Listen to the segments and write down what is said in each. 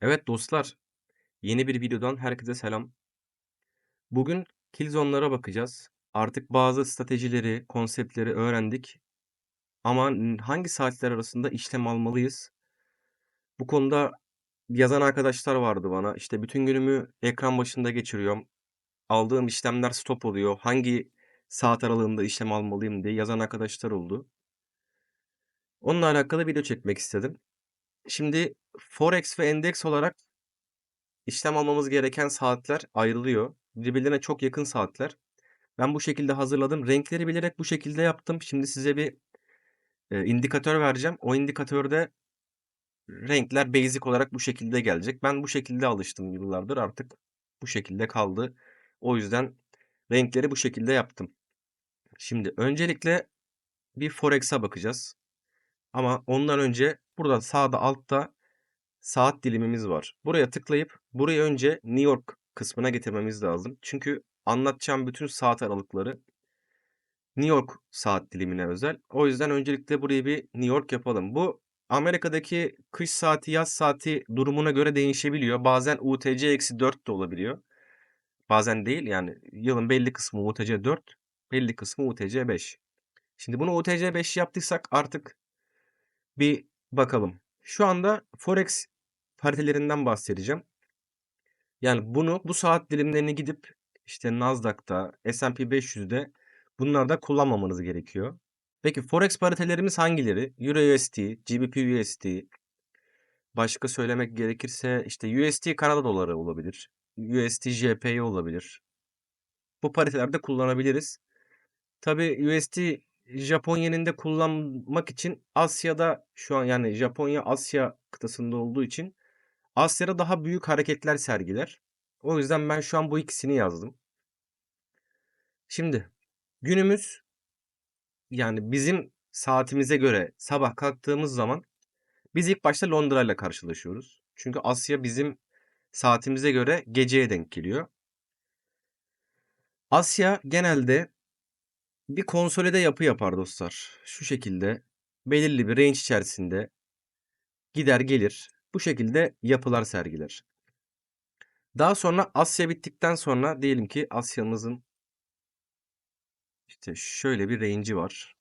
Evet dostlar, yeni bir videodan herkese selam. Bugün Killzone'lara bakacağız. Artık bazı stratejileri, konseptleri öğrendik. Ama hangi saatler arasında işlem almalıyız? Bu konuda yazan arkadaşlar vardı bana. İşte bütün günümü ekran başında geçiriyorum. Aldığım işlemler stop oluyor. Hangi saat aralığında işlem almalıyım diye yazan arkadaşlar oldu. Onunla alakalı video çekmek istedim. Şimdi Forex ve endeks olarak işlem almamız gereken saatler ayrılıyor. Birbirlerine çok yakın saatler. Ben bu şekilde hazırladım. Renkleri bilerek bu şekilde yaptım. Şimdi size bir, eee, indikatör vereceğim. O indikatörde renkler basic olarak bu şekilde gelecek. Ben bu şekilde alıştım yıllardır. Artık bu şekilde kaldı. O yüzden renkleri bu şekilde yaptım. Şimdi öncelikle bir Forex'a bakacağız. Ama ondan önce burada sağda altta saat dilimimiz var. Buraya tıklayıp burayı önce New York kısmına getirmemiz lazım. Çünkü anlatacağım bütün saat aralıkları New York saat dilimine özel. O yüzden öncelikle burayı bir New York yapalım. Bu Amerika'daki kış saati, yaz saati durumuna göre değişebiliyor. Bazen UTC-4 de olabiliyor. Bazen değil yani yılın belli kısmı UTC-4, belli kısmı UTC-5. Şimdi bunu UTC-5 yaptıysak artık bir bakalım. Şu anda Forex paritelerinden bahsedeceğim. Yani bunu bu saat dilimlerini gidip işte Nasdaq'ta, S&P 500'de bunlarda kullanmamanız gerekiyor. Peki Forex paritelerimiz hangileri? EURUSD, GBP-USD, başka söylemek gerekirse işte USD Kanada doları olabilir. USD JPY olabilir. Bu paritelerde kullanabiliriz. Tabii USD Japon yeninde kullanmak için Asya'da şu an yani Japonya Asya kıtasında olduğu için Asya'da daha büyük hareketler sergiler. O yüzden ben şu an bu ikisini yazdım. Şimdi günümüz yani bizim saatimize göre sabah kalktığımız zaman biz ilk başta Londra ile karşılaşıyoruz. Çünkü Asya bizim saatimize göre geceye denk geliyor. Asya genelde bir konsolide yapı yapar dostlar. Şu şekilde belirli bir range içerisinde gider gelir. Bu şekilde yapılar sergiler. Daha sonra Asya bittikten sonra diyelim ki Asya'mızın işte şöyle bir range'i var.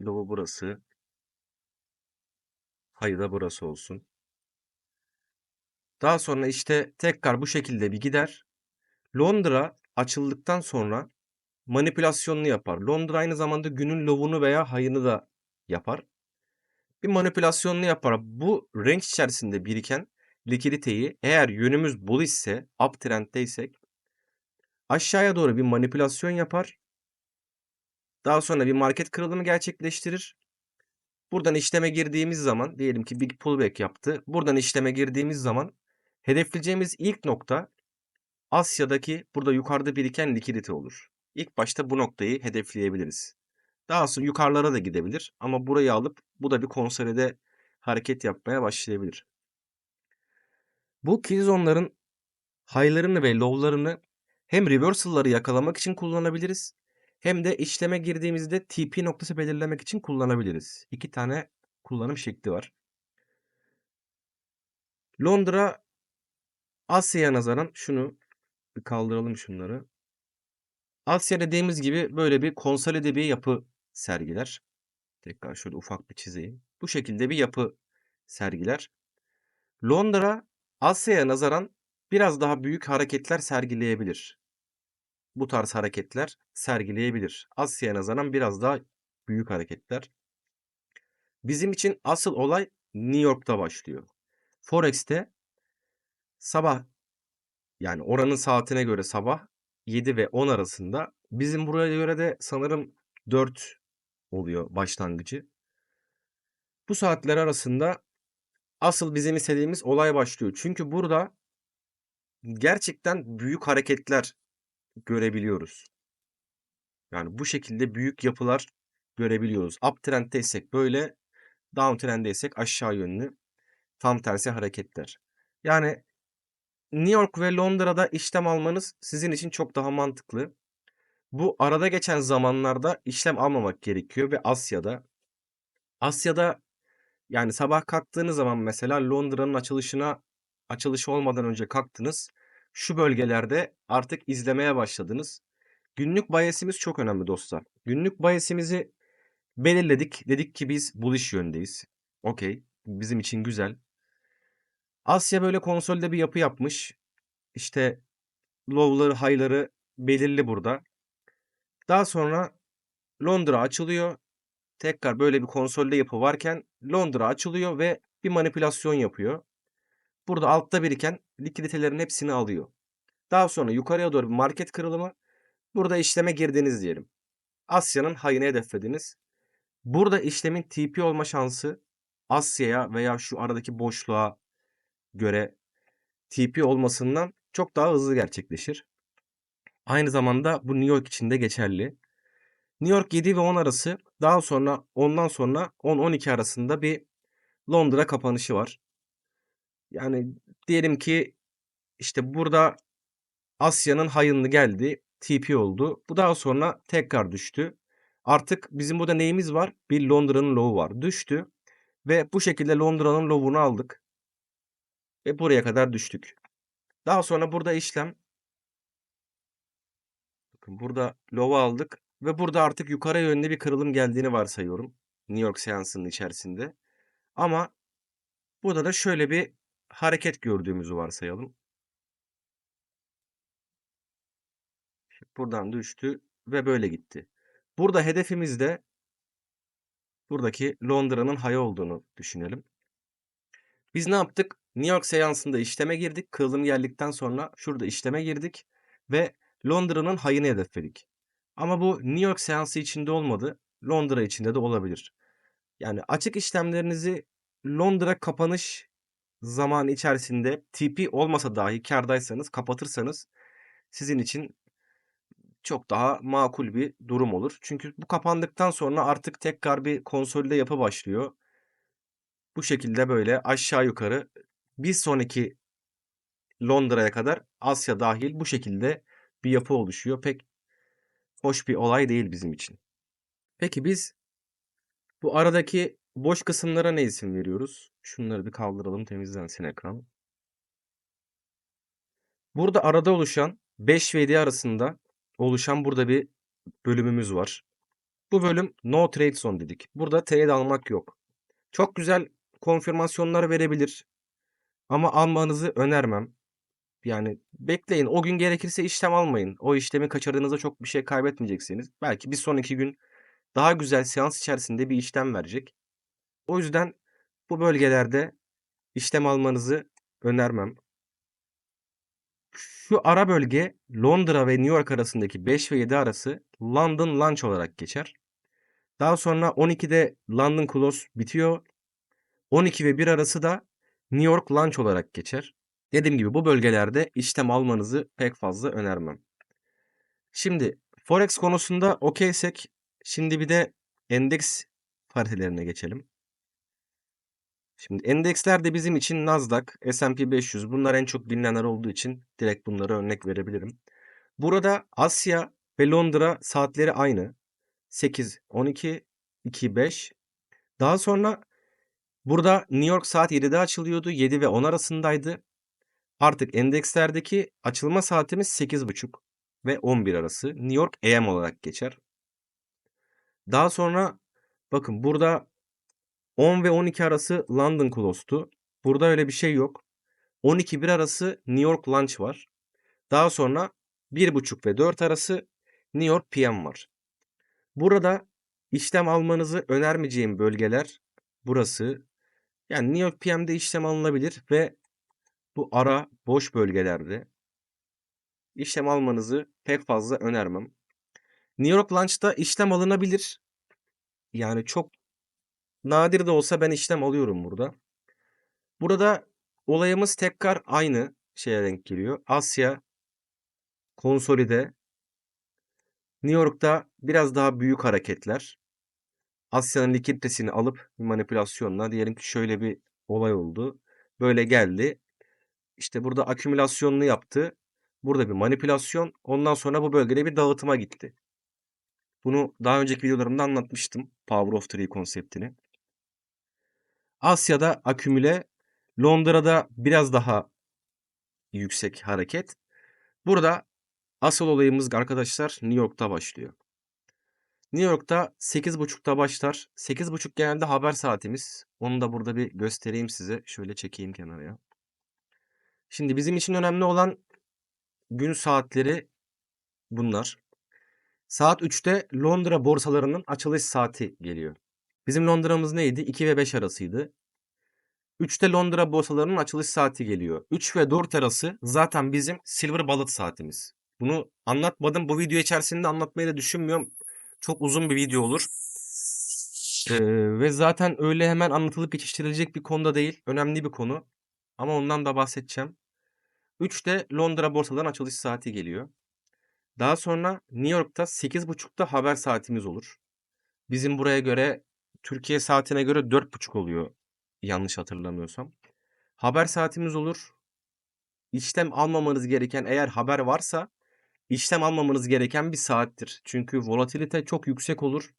Low burası. Hayır da burası olsun. Daha sonra işte tekrar bu şekilde bir gider. Londra açıldıktan sonra manipülasyonunu yapar. Londra aynı zamanda günün low'unu veya high'ını da yapar. Bir manipülasyonunu yapar. Bu range içerisinde biriken likiditeyi eğer yönümüz bull ise, uptrend'deysek aşağıya doğru bir manipülasyon yapar. Daha sonra bir market kırılımı gerçekleştirir. Buradan işleme girdiğimiz zaman diyelim ki bir pullback yaptı. Buradan işleme girdiğimiz zaman hedefleyeceğimiz ilk nokta Asya'daki burada yukarıda biriken likidite olur. İlk başta bu noktayı hedefleyebiliriz. Daha sonra yukarılara da gidebilir ama burayı alıp bu da bir konsolide hareket yapmaya başlayabilir. Bu killzone'ların high'larını ve low'larını hem reversal'ları yakalamak için kullanabiliriz hem de işleme girdiğimizde TP noktası belirlemek için kullanabiliriz. İki tane kullanım şekli var. Londra Asya'ya nazaran şunu bir kaldıralım şunları. Asya dediğimiz gibi böyle bir konsolide bir yapı sergiler. Tekrar şöyle ufak bir çizeyim. Bu şekilde bir yapı sergiler. Londra Asya'ya nazaran biraz daha büyük hareketler sergileyebilir. Bu tarz hareketler sergileyebilir. Asya'ya nazaran biraz daha büyük hareketler. Bizim için asıl olay New York'ta başlıyor. Forex'te sabah yani oranın saatine göre sabah 7 ve 10 arasında bizim buraya göre de sanırım 4 oluyor başlangıcı. Bu saatler arasında asıl bizim istediğimiz olay başlıyor. Çünkü burada gerçekten büyük hareketler görebiliyoruz. Yani bu şekilde büyük yapılar görebiliyoruz. Uptrend'deysek böyle, downtrend'deysek aşağı yönlü tam tersi hareketler. Yani New York ve Londra'da işlem almanız sizin için çok daha mantıklı. Bu arada geçen zamanlarda işlem almamak gerekiyor ve Asya'da. Asya'da yani sabah kalktığınız zaman mesela Londra'nın açılışına açılışı olmadan önce kalktınız. Şu bölgelerde artık izlemeye başladınız. Günlük bias'imiz çok önemli dostlar. Günlük bias'imizi belirledik. Dedik ki biz bullish yöndeyiz. Okay. Bizim için güzel. Asya böyle konsolde bir yapı yapmış. İşte low'ları, high'ları belirli burada. Daha sonra Londra açılıyor. Tekrar böyle bir konsolde yapı varken Londra açılıyor ve bir manipülasyon yapıyor. Burada altta biriken likiditelerin hepsini alıyor. Daha sonra yukarıya doğru bir market kırılımı. Burada işleme girdiniz diyelim. Asya'nın high'ını hedeflediniz. Burada işlemin TP olma şansı Asya'ya veya şu aradaki boşluğa göre TP olmasından çok daha hızlı gerçekleşir. Aynı zamanda bu New York için de geçerli. New York 7 ve 10 arası daha sonra ondan sonra 10-12 arasında bir Londra kapanışı var. Yani diyelim ki işte burada Asya'nın hayınlı geldi. TP oldu. Bu daha sonra tekrar düştü. Artık bizim burada neyimiz var? Bir Londra'nın low'u var. Düştü. Ve bu şekilde Londra'nın low'unu aldık. Ve buraya kadar düştük. Daha sonra burada işlem. Bakın burada low'u aldık. Ve burada artık yukarı yönlü bir kırılım geldiğini varsayıyorum. New York seansının içerisinde. Ama burada da şöyle bir hareket gördüğümüzü varsayalım. Buradan düştü ve böyle gitti. Burada hedefimiz de buradaki Londra'nın high olduğunu düşünelim. Biz ne yaptık? New York seansında işleme girdik. Kırılım geldikten sonra şurada işleme girdik ve Londra'nın high'ını hedefledik. Ama bu New York seansı içinde olmadı. Londra içinde de olabilir. Yani açık işlemlerinizi Londra kapanış zamanı içerisinde TP olmasa dahi kardaysanız kapatırsanız sizin için çok daha makul bir durum olur. Çünkü bu kapandıktan sonra artık tekrar bir konsolide yapı başlıyor. Bu şekilde böyle aşağı yukarı bir sonraki Londra'ya kadar Asya dahil bu şekilde bir yapı oluşuyor. Pek hoş bir olay değil bizim için. Peki biz bu aradaki boş kısımlara ne isim veriyoruz? Şunları bir kaldıralım temizlensin ekran. Burada arada oluşan 5 ve 7 arasında oluşan burada bir bölümümüz var. Bu bölüm no trade zone dedik. Burada trade almak yok. Çok güzel konfirmasyonlar verebilir. Ama almanızı önermem. Yani bekleyin. O gün gerekirse işlem almayın. O işlemi kaçırdığınızda çok bir şey kaybetmeyeceksiniz. Belki bir sonraki gün daha güzel seans içerisinde bir işlem verecek. O yüzden bu bölgelerde işlem almanızı önermem. Şu ara bölge Londra ve New York arasındaki 5 ve 7 arası London Lunch olarak geçer. Daha sonra 12'de London Close bitiyor. 12 ve 1 arası da New York Lunch olarak geçer. Dediğim gibi bu bölgelerde işlem almanızı pek fazla önermem. Şimdi Forex konusunda okeysek şimdi bir de endeks paritelerine geçelim. Şimdi endeksler de bizim için Nasdaq, S&P 500 bunlar en çok bilinenler olduğu için direkt bunlara örnek verebilirim. Burada Asya ve Londra saatleri aynı. 8, 12, 2, 5. Daha sonra burada New York saat 7'de açılıyordu. 7 ve 10 arasındaydı. Artık endekslerdeki açılma saatimiz 8.30 ve 11 arası. New York AM olarak geçer. Daha sonra bakın burada 10 ve 12 arası London Close'tu. Burada öyle bir şey yok. 12-1 arası New York Lunch var. Daha sonra 1.30 ve 4 arası New York PM var. Burada işlem almanızı önermeyeceğim bölgeler burası. Yani New York PM'de işlem alınabilir ve bu ara boş bölgelerde işlem almanızı pek fazla önermem. New York Lunch'ta işlem alınabilir. Yani çok nadir de olsa ben işlem alıyorum burada. Burada olayımız tekrar aynı şeye denk geliyor. Asya konsolide New York'ta biraz daha büyük hareketler. Asya'nın likiditesini alıp bir manipülasyonla diyelim ki şöyle bir olay oldu. Böyle geldi. İşte burada akümülasyonunu yaptı. Burada bir manipülasyon. Ondan sonra bu bölgede bir dağıtıma gitti. Bunu daha önceki videolarımda anlatmıştım. Power of Three konseptini. Asya'da akümüle, Londra'da biraz daha yüksek hareket. Burada asıl olayımız arkadaşlar New York'ta başlıyor. New York'ta 8.30'da başlar. 8.30 genelde haber saatimiz. Onu da burada bir göstereyim size. Şöyle çekeyim kenarıya. Şimdi bizim için önemli olan gün saatleri bunlar. Saat 3'te Londra borsalarının açılış saati geliyor. Bizim Londra'mız neydi? 2 ve 5 arasıydı. 3'te Londra borsalarının açılış saati geliyor. 3 ve 4 arası zaten bizim Silver Bullet saatimiz. Bunu anlatmadım. Bu video içerisinde anlatmayı da düşünmüyorum. Çok uzun bir video olur. Ee, ve zaten öyle hemen anlatılıp geçiştirilecek bir konuda değil. Önemli bir konu. Ama ondan da bahsedeceğim. 3'te Londra borsalarının açılış saati geliyor. Daha sonra New York'ta 8.30'da haber saatimiz olur. Bizim buraya göre Türkiye saatine göre 4.30 oluyor yanlış hatırlamıyorsam. Haber saatimiz olur. İşlem almamanız gereken eğer haber varsa işlem almamanız gereken bir saattir. Çünkü volatilite çok yüksek olur.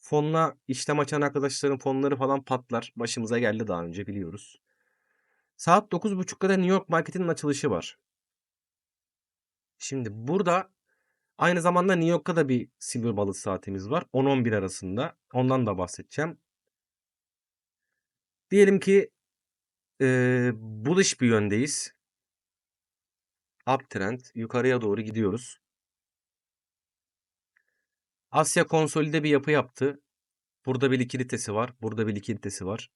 Fonla işlem açan arkadaşların fonları falan patlar. Başımıza geldi daha önce biliyoruz. Saat 9.30'da da New York marketinin açılışı var. Şimdi burada aynı zamanda New York'ta da bir silver balık saatimiz var. 10-11 arasında. Ondan da bahsedeceğim. Diyelim ki eee bullish bir yöndeyiz. Uptrend yukarıya doğru gidiyoruz. Asya konsolide bir yapı yaptı. Burada bir likiditesi var. Burada bir likiditesi var.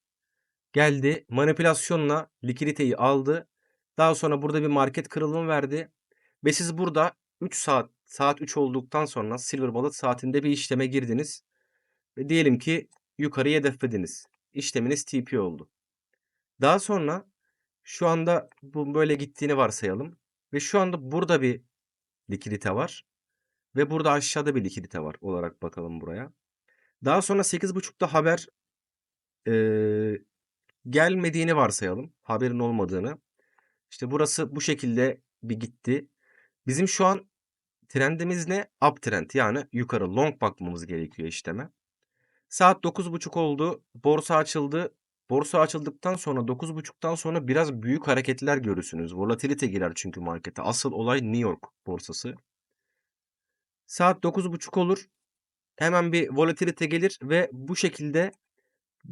Geldi manipülasyonla likiditeyi aldı. Daha sonra burada bir market kırılımı verdi. Ve siz burada 3 saat saat 3 olduktan sonra Silver Bullet saatinde bir işleme girdiniz. Ve diyelim ki yukarıya hedeflediniz. İşleminiz TP oldu. Daha sonra şu anda bu böyle gittiğini varsayalım. Ve şu anda burada bir likidite var. Ve burada aşağıda bir likidite var olarak bakalım buraya. Daha sonra 8.30'da haber eee, gelmediğini varsayalım. Haberin olmadığını. İşte burası bu şekilde bir gitti. Bizim şu an trendimiz ne? Uptrend yani yukarı long bakmamız gerekiyor işleme. Saat 9.30 oldu. Borsa açıldı. Borsa açıldıktan sonra 9.30'dan sonra biraz büyük hareketler görürsünüz. Volatilite girer çünkü markete. Asıl olay New York borsası. Saat 9.30 olur. Hemen bir volatilite gelir ve bu şekilde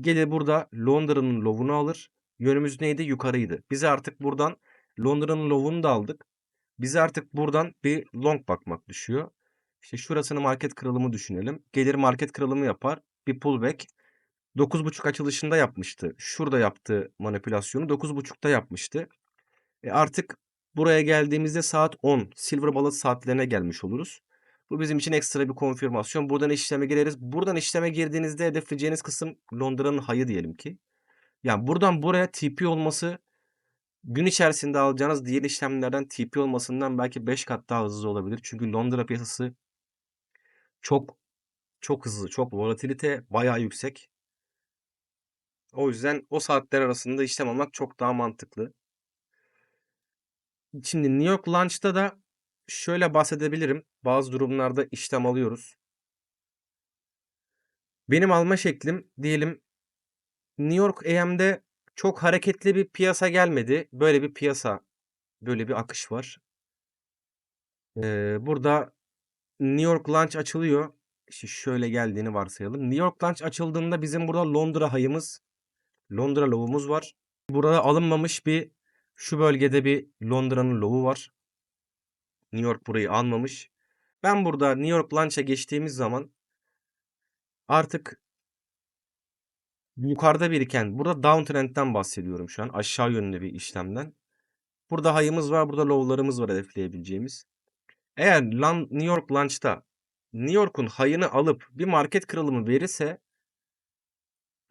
gelir burada Londra'nın low'unu alır. Yönümüz neydi? Yukarıydı. Biz artık buradan Londra'nın low'unu da aldık. Bize artık buradan bir long bakmak düşüyor. İşte şurasını market kırılımı düşünelim. Gelir market kırılımı yapar. Bir pullback. 9.30 açılışında yapmıştı. Şurada yaptığı manipülasyonu 9.30'da yapmıştı. E artık buraya geldiğimizde saat 10 silver bullet saatlerine gelmiş oluruz. Bu bizim için ekstra bir konfirmasyon. Buradan işleme gireriz. Buradan işleme girdiğinizde hedefleyeceğiniz kısım Londra'nın hayı diyelim ki. Yani buradan buraya TP olması gün içerisinde alacağınız diğer işlemlerden TP olmasından belki 5 kat daha hızlı olabilir. Çünkü Londra piyasası çok çok hızlı, çok volatilite bayağı yüksek. O yüzden o saatler arasında işlem almak çok daha mantıklı. Şimdi New York Launch'ta da şöyle bahsedebilirim. Bazı durumlarda işlem alıyoruz. Benim alma şeklim diyelim New York AM'de çok hareketli bir piyasa gelmedi. Böyle bir piyasa, böyle bir akış var. Eee, burada New York Launch açılıyor. İşte şöyle geldiğini varsayalım. New York Launch açıldığında bizim burada Londra hayımız, Londra low'umuz var. Burada alınmamış bir şu bölgede bir Londra'nın low'u var. New York burayı almamış. Ben burada New York Launch'a geçtiğimiz zaman artık yukarıda biriken burada downtrend'den bahsediyorum şu an. Aşağı yönlü bir işlemden. Burada hayımız var, burada low'larımız var hedefleyebileceğimiz. Eğer New York Launch'ta New York'un hayını alıp bir market kırılımı verirse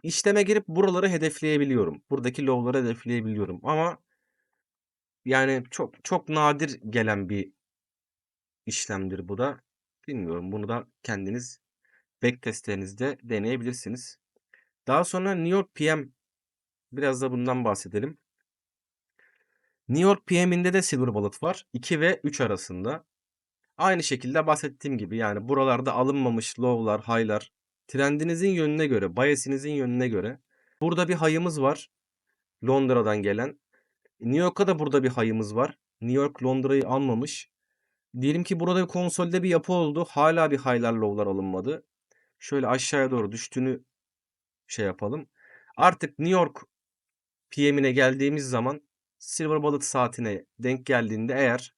işleme girip buraları hedefleyebiliyorum. Buradaki low'ları hedefleyebiliyorum ama yani çok çok nadir gelen bir işlemdir bu da. Bilmiyorum. Bunu da kendiniz backtestlerinizde deneyebilirsiniz. Daha sonra New York PM biraz da bundan bahsedelim. New York PM'inde de Silver Bullet var. 2 ve 3 arasında. Aynı şekilde bahsettiğim gibi yani buralarda alınmamış low'lar, high'lar trendinizin yönüne göre, bias'inizin yönüne göre. Burada bir hayımız var. Londra'dan gelen. New York'a da burada bir hayımız var. New York Londra'yı almamış. Diyelim ki burada bir konsolde bir yapı oldu. Hâlâ bir high'lar low'lar alınmadı. Şöyle aşağıya doğru düştüğünü şey yapalım. Artık New York PM'ine geldiğimiz zaman Silver Bullet saatine denk geldiğinde eğer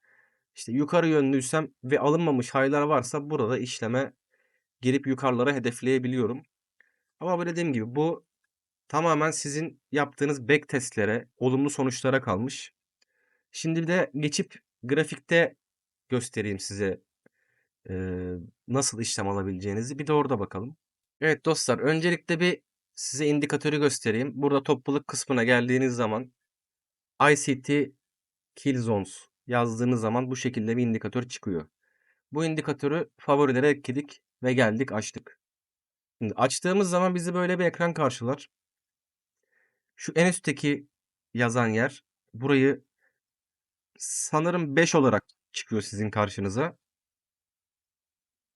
işte yukarı yönlüysem ve alınmamış high'lar varsa burada işleme girip yukarılara hedefleyebiliyorum. Ama böyle dediğim gibi bu tamamen sizin yaptığınız backtest'lere, olumlu sonuçlara kalmış. Şimdi de geçip grafikte göstereyim size, eee, nasıl işlem alabileceğinizi. Bir de orada bakalım. Evet dostlar, öncelikle bir size indikatörü göstereyim. Burada topluluk kısmına geldiğiniz zaman ICT Kill Zones yazdığınız zaman bu şekilde bir indikatör çıkıyor. Bu indikatörü favorilere ekledik ve geldik açtık. Şimdi açtığımız zaman bizi böyle bir ekran karşılar. Şu en üstteki yazan yer, burayı sanırım 5 olarak çıkıyor sizin karşınıza.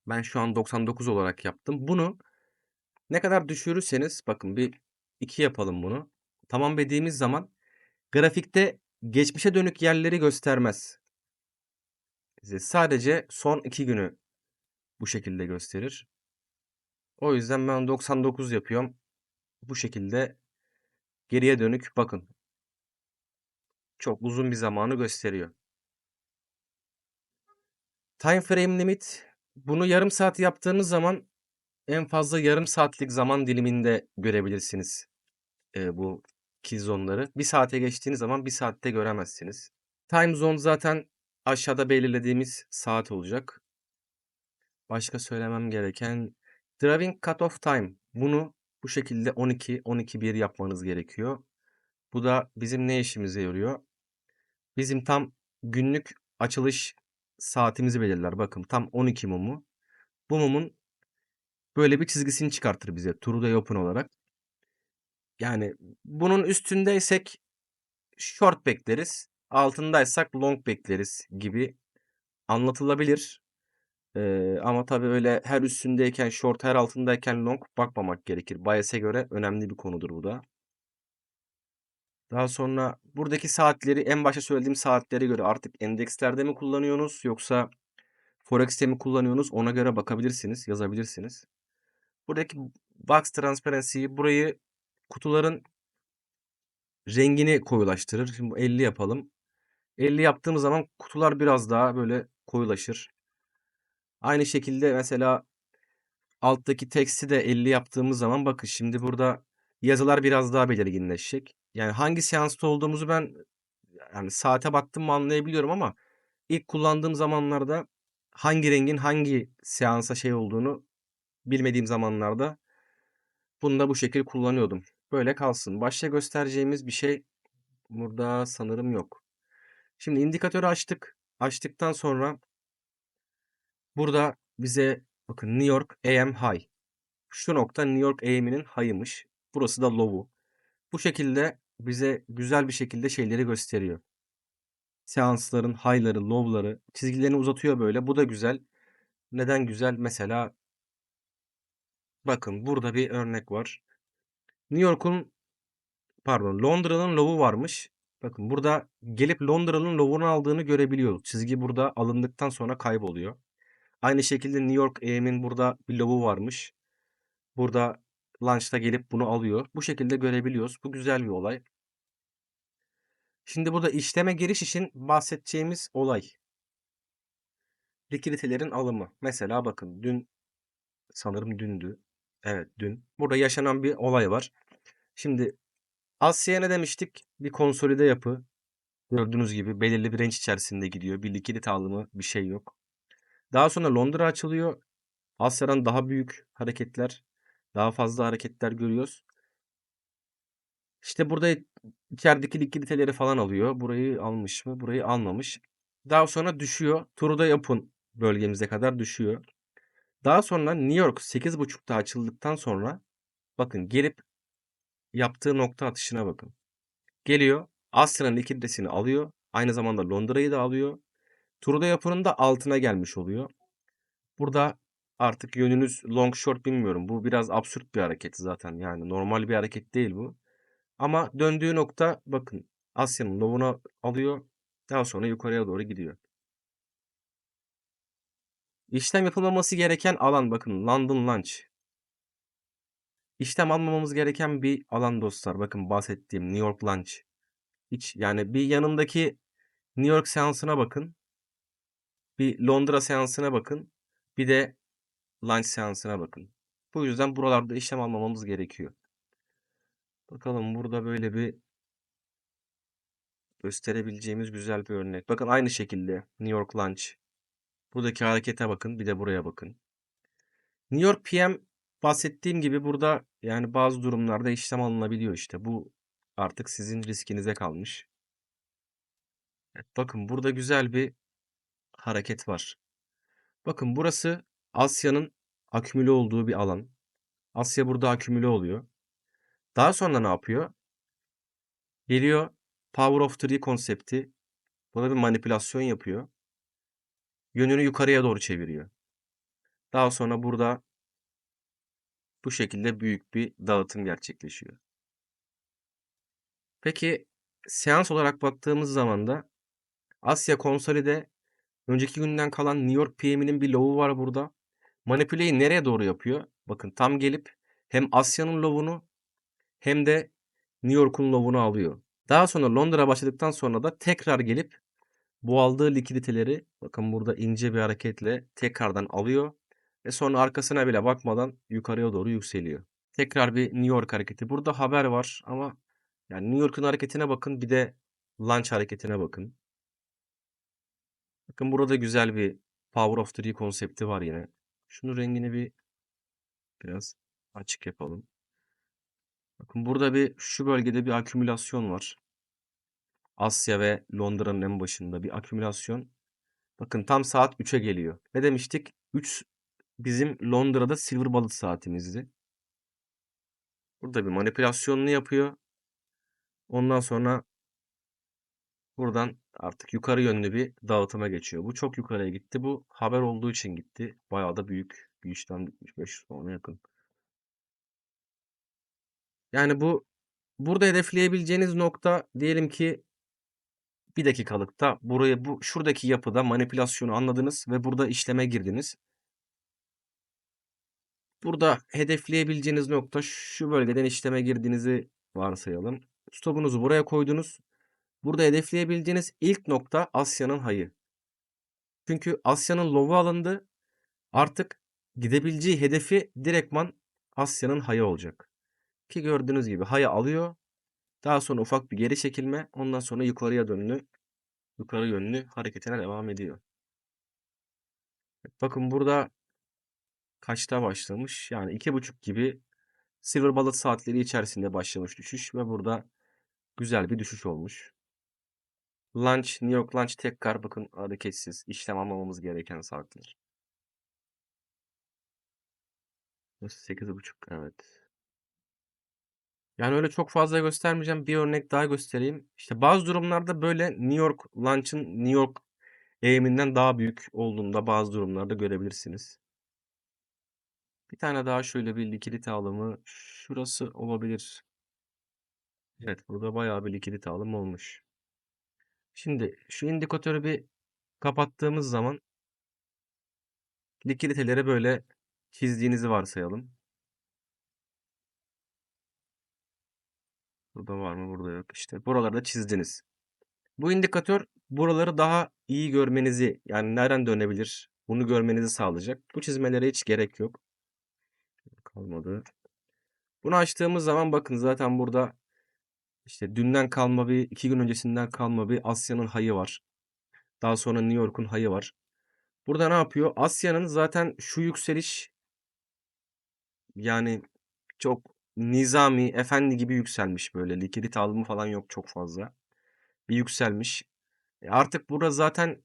Ben şu an 99 olarak yaptım. Bunu ne kadar düşürürseniz bakın bir 2 yapalım bunu. Tamam dediğimiz zaman grafikte geçmişe dönük yerleri göstermez. Size sadece son 2 günü bu şekilde gösterir. O yüzden ben 99 yapıyorum. Bu şekilde geriye dönük bakın. Çok uzun bir zamanı gösteriyor. Time frame limit bunu yarım saat yaptığınız zaman en fazla yarım saatlik zaman diliminde görebilirsiniz, eee, bu kill zone'ları. 1 saate geçtiğiniz zaman 1 saatte göremezsiniz. Time zone zaten aşağıda belirlediğimiz saat olacak. Başka söylemem gereken driving cutoff time. Bunu bu şekilde 12, 12.1 yapmanız gerekiyor. Bu da bizim ne işimize yarıyor? Bizim tam günlük açılış saatimizi belirler. Bakın tam 12 mumu. Bu mumun böyle bir çizgisini çıkartır bize true open olarak. Yani bunun üstündeysek short bekleriz. Altındaysak long bekleriz gibi anlatılabilir. Eee, ama tabii öyle her üstündeyken short, her altındayken long bakmamak gerekir. Bias'e göre önemli bir konudur bu da. Daha sonra buradaki saatleri en başta söylediğim saatlere göre artık endekslerde mi kullanıyorsunuz yoksa Forex'te mi kullanıyorsunuz ona göre bakabilirsiniz, yazabilirsiniz. Buradaki box transparency'yi burayı kutuların rengini koyulaştırır. Şimdi bu 50 yapalım. 50 yaptığımız zaman kutular biraz daha böyle koyulaşır. Aynı şekilde mesela alttaki tekst'i de 50 yaptığımız zaman bakın şimdi burada yazılar biraz daha belirginleşecek. Yani hangi seansta olduğumuzu ben yani saate baktım mı anlayabiliyorum ama ilk kullandığım zamanlarda hangi rengin hangi seansa şey olduğunu bilmediğim zamanlarda bunu da bu şekil kullanıyordum. Böyle kalsın. Başka göstereceğimiz bir şey burada sanırım yok. Şimdi indikatörü açtık. Açtıktan sonra burada bize bakın New York AM High. Şu nokta New York AM'inin high'ıymış. Burası da low'u. Bu şekilde bize güzel bir şekilde şeyleri gösteriyor. Seansların high'ları, low'ları, çizgilerini uzatıyor böyle. Bu da güzel. Neden güzel? Mesela bakın burada bir örnek var. New York'un pardon Londra'nın low'u varmış. Bakın burada gelip Londra'nın low'unu aldığını görebiliyoruz. Çizgi burada alındıktan sonra kayboluyor. Aynı şekilde New York AM'in burada bir low'u varmış. Burada launch'ta gelip bunu alıyor. Bu şekilde görebiliyoruz. Bu güzel bir olay. Şimdi burada işleme giriş için bahsedeceğimiz olay. Likiditelerin alımı. Mesela bakın dün sanırım dündü. Evet dün. Burada yaşanan bir olay var. Şimdi Asya'ya ne demiştik? Bir konsolide yapı. Gördüğünüz gibi belirli bir range içerisinde gidiyor. Bir likidite alımı bir şey yok. Daha sonra Londra açılıyor. Asya'dan daha büyük hareketler, daha fazla hareketler görüyoruz. İşte burada içerideki likiditeleri falan alıyor. Burayı almış mı? Burayı almamış. Daha sonra düşüyor. Turu da yapın bölgemize kadar düşüyor. Daha sonra New York 8.30'da açıldıktan sonra bakın gelip yaptığı nokta atışına bakın. Geliyor. Asya'nın likiditesini alıyor. Aynı zamanda Londra'yı da alıyor. Turu yapının da altına gelmiş oluyor. Burada artık yönünüz long short bilmiyorum. Bu biraz absürt bir hareket zaten. Yani normal bir hareket değil bu. Ama döndüğü nokta bakın Asya'nın low'unu alıyor. Daha sonra yukarıya doğru gidiyor. İşlem yapılmaması gereken alan bakın London Launch. İşlem almamamız gereken bir alan dostlar. Bakın bahsettiğim New York Launch. Hiç yani bir yanındaki New York seansına bakın. Bir Londra seansına bakın. Bir de Launch seansına bakın. Bu yüzden buralarda işlem almamamız gerekiyor. Bakalım burada böyle bir gösterebileceğimiz güzel bir örnek. Bakın aynı şekilde New York Launch. Buradaki harekete bakın. Bir de buraya bakın. New York PM bahsettiğim gibi burada yani bazı durumlarda işlem alınabiliyor işte. Bu artık sizin riskinize kalmış. Evet, bakın burada güzel bir hareket var. Bakın burası Asya'nın akümüle olduğu bir alan. Asya burada akümüle oluyor. Daha sonra ne yapıyor? Geliyor Power of Three konsepti. Buna bir manipülasyon yapıyor. Yönünü yukarıya doğru çeviriyor. Daha sonra burada bu şekilde büyük bir dağıtım gerçekleşiyor. Peki seans olarak baktığımız zaman da Asya konsolide önceki günden kalan New York PM'inin bir low'u var burada. Manipüleyi nereye doğru yapıyor? Bakın tam gelip hem Asya'nın low'unu hem de New York'un low'unu alıyor. Daha sonra Londra başladıktan sonra da tekrar gelip bu aldığı likiditeleri bakın burada ince bir hareketle tekrardan alıyor ve sonra arkasına bile bakmadan yukarıya doğru yükseliyor. Tekrar bir New York hareketi. Burada haber var ama yani New York'un hareketine bakın bir de launch hareketine bakın. Bakın burada güzel bir Power of Three konsepti var yine. Şunun rengini bir biraz açık yapalım. Bakın burada bir şu bölgede bir akümülasyon var. Asya ve Londra'nın en başında bir akümülasyon. Bakın tam saat 3'e geliyor. Ne demiştik? 3 bizim Londra'da Silver Bullet saatimizdi. Burada bir manipülasyonunu yapıyor. Ondan sonra buradan artık yukarı yönlü bir dağıtıma geçiyor. Bu çok yukarıya gitti. Bu haber olduğu için gitti. Bayağı da büyük bir işlem bitmiş. 500 puana yakın. Yani bu burada hedefleyebileceğiniz nokta diyelim ki bir dakikalıkta buraya bu şuradaki yapıda manipülasyonu anladınız ve burada işleme girdiniz. Burada hedefleyebileceğiniz nokta şu bölgeden işleme girdiğinizi varsayalım. Stopunuzu buraya koydunuz. Burada hedefleyebileceğiniz ilk nokta Asya'nın hayı. Çünkü Asya'nın low'u alındı. Artık gidebileceği hedefi direktman Asya'nın hayı olacak. Ki gördüğünüz gibi hayı alıyor. Daha sonra ufak bir geri çekilme. Ondan sonra yukarıya dönlü, yukarı yönlü hareketine devam ediyor. Bakın burada kaçta başlamış? Yani iki buçuk gibi Silver Bullet saatleri içerisinde başlamış düşüş ve burada güzel bir düşüş olmuş. Lunch, New York Lunch tekrar bakın hareketsiz. işlem almamamız gereken saatler. 8.30 evet. Yani öyle çok fazla göstermeyeceğim. Bir örnek daha göstereyim. İşte bazı durumlarda böyle New York Lunch'ın New York eğiminden daha büyük olduğunda bazı durumlarda görebilirsiniz. Bir tane daha şöyle bir likidite alımı şurası olabilir. Evet burada bayağı bir likidite alım olmuş. Şimdi şu indikatörü bir kapattığımız zaman likiditeleri böyle çizdiğinizi varsayalım. Burada var mı? Burada yok. İşte buralarda çizdiniz. Bu indikatör buraları daha iyi görmenizi yani nereden dönebilir bunu görmenizi sağlayacak. Bu çizmelere hiç gerek yok. Kalmadı. Bunu açtığımız zaman bakın zaten burada işte dünden kalma bir iki gün öncesinden kalma bir Asya'nın hayı var. Daha sonra New York'un hayı var. Burada ne yapıyor? Asya'nın zaten şu yükseliş yani çok nizami, efendi gibi yükselmiş böyle. Likidite alımı falan yok çok fazla. Bir yükselmiş. E artık burada zaten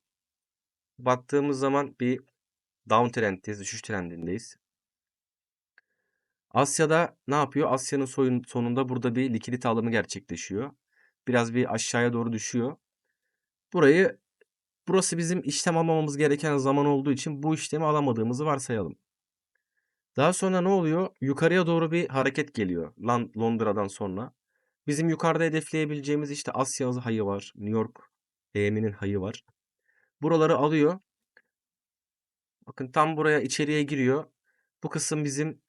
baktığımız zaman bir downtrend'deyiz, düşüş trendindeyiz. Asya'da ne yapıyor? Asya'nın soyun sonunda burada bir likidite alımı gerçekleşiyor. Biraz bir aşağıya doğru düşüyor. Burayı burası bizim işlem almamamız gereken zaman olduğu için bu işlemi alamadığımızı varsayalım. Daha sonra ne oluyor? Yukarıya doğru bir hareket geliyor Londra'dan sonra. Bizim yukarıda hedefleyebileceğimiz, işte, Asya hayı var, New York EM'nin hayı var. Buraları alıyor. Bakın tam buraya içeriye giriyor. Bu kısım bizim,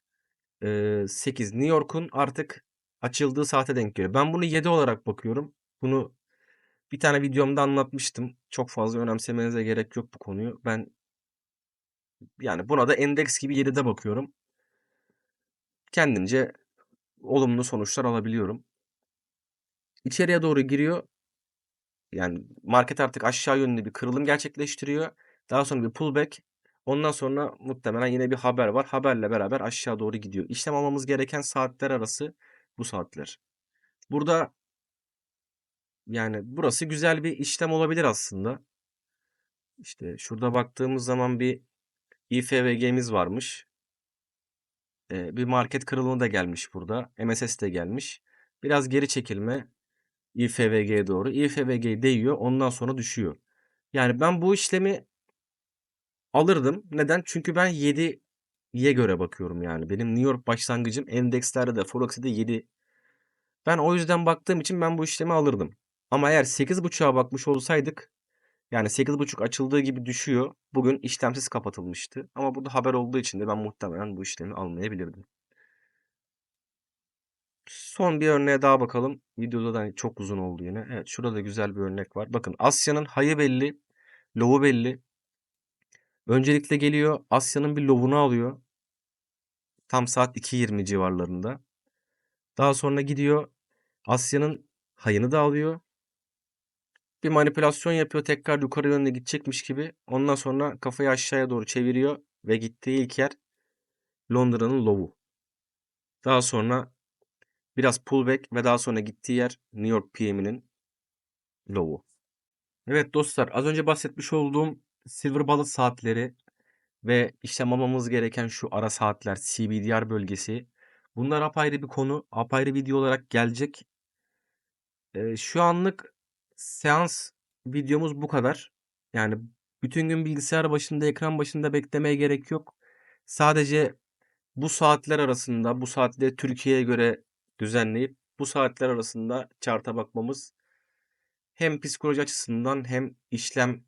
eee, 8 New York'un artık açıldığı saate denk geliyor. Ben bunu 7 olarak bakıyorum. Bunu bir tane videomda anlatmıştım. Çok fazla önemsemenize gerek yok bu konuyu. Ben yani buna da endeks gibi 7'de bakıyorum. Kendimce olumlu sonuçlar alabiliyorum. İçeriye doğru giriyor. Yani market artık aşağı yönlü bir kırılım gerçekleştiriyor. Daha sonra bir pullback. Ondan sonra muhtemelen yine bir haber var. Haberle beraber aşağı doğru gidiyor. İşlem almamız gereken saatler arası bu saatler. Burada yani burası güzel bir işlem olabilir aslında. İşte şurada baktığımız zaman bir IFVG'miz varmış. Eee, bir market kırılımı da gelmiş burada. MSS de gelmiş. Biraz geri çekilme IFVG'ye doğru. IFVG değiyor. Ondan sonra düşüyor. Yani ben bu işlemi alırdım. Neden? Çünkü ben 7'ye göre bakıyorum yani. Benim New York başlangıcım endekslerde de Forex'te de 7. Ben o yüzden baktığım için ben bu işlemi alırdım. Ama eğer 8.5'a bakmış olsaydık yani 8.5 açıldığı gibi düşüyor. Bugün işlemsiz kapatılmıştı. Ama burada haber olduğu için de ben muhtemelen bu işlemi almayabilirdim. Son bir örneğe daha bakalım. Videoda da çok uzun oldu yine. Evet şurada da güzel bir örnek var. Bakın Asya'nın high'ı belli. Low'u belli. Öncelikle geliyor Asya'nın bir low'unu alıyor. Tam saat 2.20 civarlarında. Daha sonra gidiyor Asya'nın high'ını da alıyor. Bir manipülasyon yapıyor. Tekrar yukarı yönde gidecekmiş gibi. Ondan sonra kafayı aşağıya doğru çeviriyor ve gittiği ilk yer Londra'nın low'u. Daha sonra biraz pullback ve daha sonra gittiği yer New York PM'inin low'u. Evet dostlar az önce bahsetmiş olduğum silver bullet saatleri ve işlem almamız gereken şu ara saatler CBDR bölgesi. Bunlar apayrı bir konu. Apayrı video olarak gelecek. Eee, şu anlık seans videomuz bu kadar. Yani bütün gün bilgisayar başında, ekran başında beklemeye gerek yok. Sadece bu saatler arasında, bu saatleri Türkiye'ye göre düzenleyip bu saatler arasında chart'a bakmamız hem psikoloji açısından hem işlem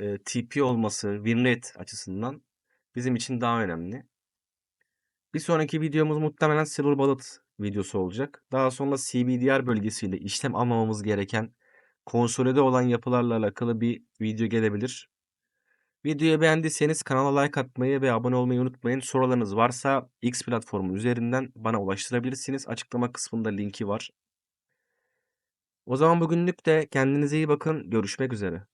eee, TP olması, win rate açısından bizim için daha önemli. Bir sonraki videomuz muhtemelen silver bullet videosu olacak. Daha sonra CBDR bölgesiyle işlem almamamız gereken konsolide olan yapılarla alakalı bir video gelebilir. Videoyu beğendiyseniz kanala like atmayı ve abone olmayı unutmayın. Sorularınız varsa X platformu üzerinden bana ulaştırabilirsiniz. Açıklama kısmında linki var. O zaman bugünlük de kendinize iyi bakın. Görüşmek üzere.